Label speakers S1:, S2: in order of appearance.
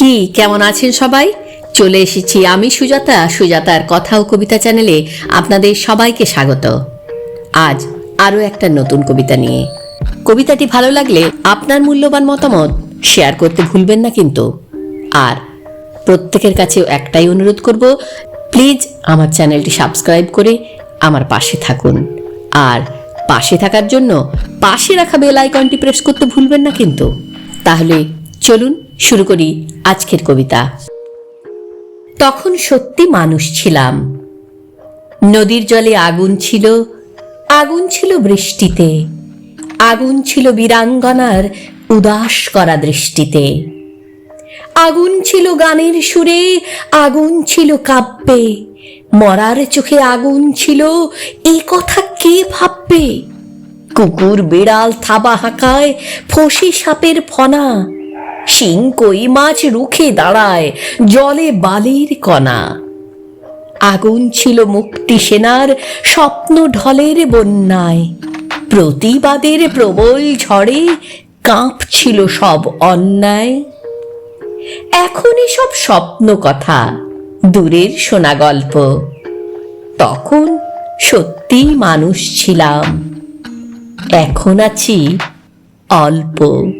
S1: কি কেমন আছেন সবাই? চলে এসেছি আমি সুজাতা, সুজাতার কথা ও কবিতা চ্যানেলে আপনাদের সবাইকে স্বাগত। আজ আরও একটা নতুন কবিতা নিয়ে। কবিতাটি ভালো লাগলে আপনার মূল্যবান মতামত শেয়ার করতে ভুলবেন না কিন্তু। আর প্রত্যেকের কাছেও একটাই অনুরোধ করব, প্লিজ আমার চ্যানেলটি সাবস্ক্রাইব করে আমার পাশে থাকুন। আর পাশে থাকার জন্য পাশে রাখা বেল আইকনটি প্রেস করতে ভুলবেন না কিন্তু। তাহলে চলুন শুরু করি আজকের কবিতা। তখন সত্যি মানুষ ছিলাম। নদীর জলে আগুন ছিল আগুন ছিল বৃষ্টিতে, আগুন ছিল বীরাঙ্গনার উদাস করা দৃষ্টিতে। আগুন ছিল গানের সুরে, আগুন ছিল কাব্যে, মরার চোখে আগুন ছিল, এ কথা কে ভাববে? কুকুর বিড়াল থাবা হাঁকায়, ফসি সাপের ফনা শিং কই মাছ রুখে দাঁড়ায়, জলে বালির কণা। আগুন ছিল মুক্তি সেনার স্বপ্ন ঢলের বন্যায়। প্রতিবাদের প্রবল ঝড়ে কাঁপছিল সব অন্যায়। এখন সব স্বপ্ন কথা, দূরের শোনা গল্প। তখন সত্যি মানুষ ছিলাম। এখন আছি অল্প।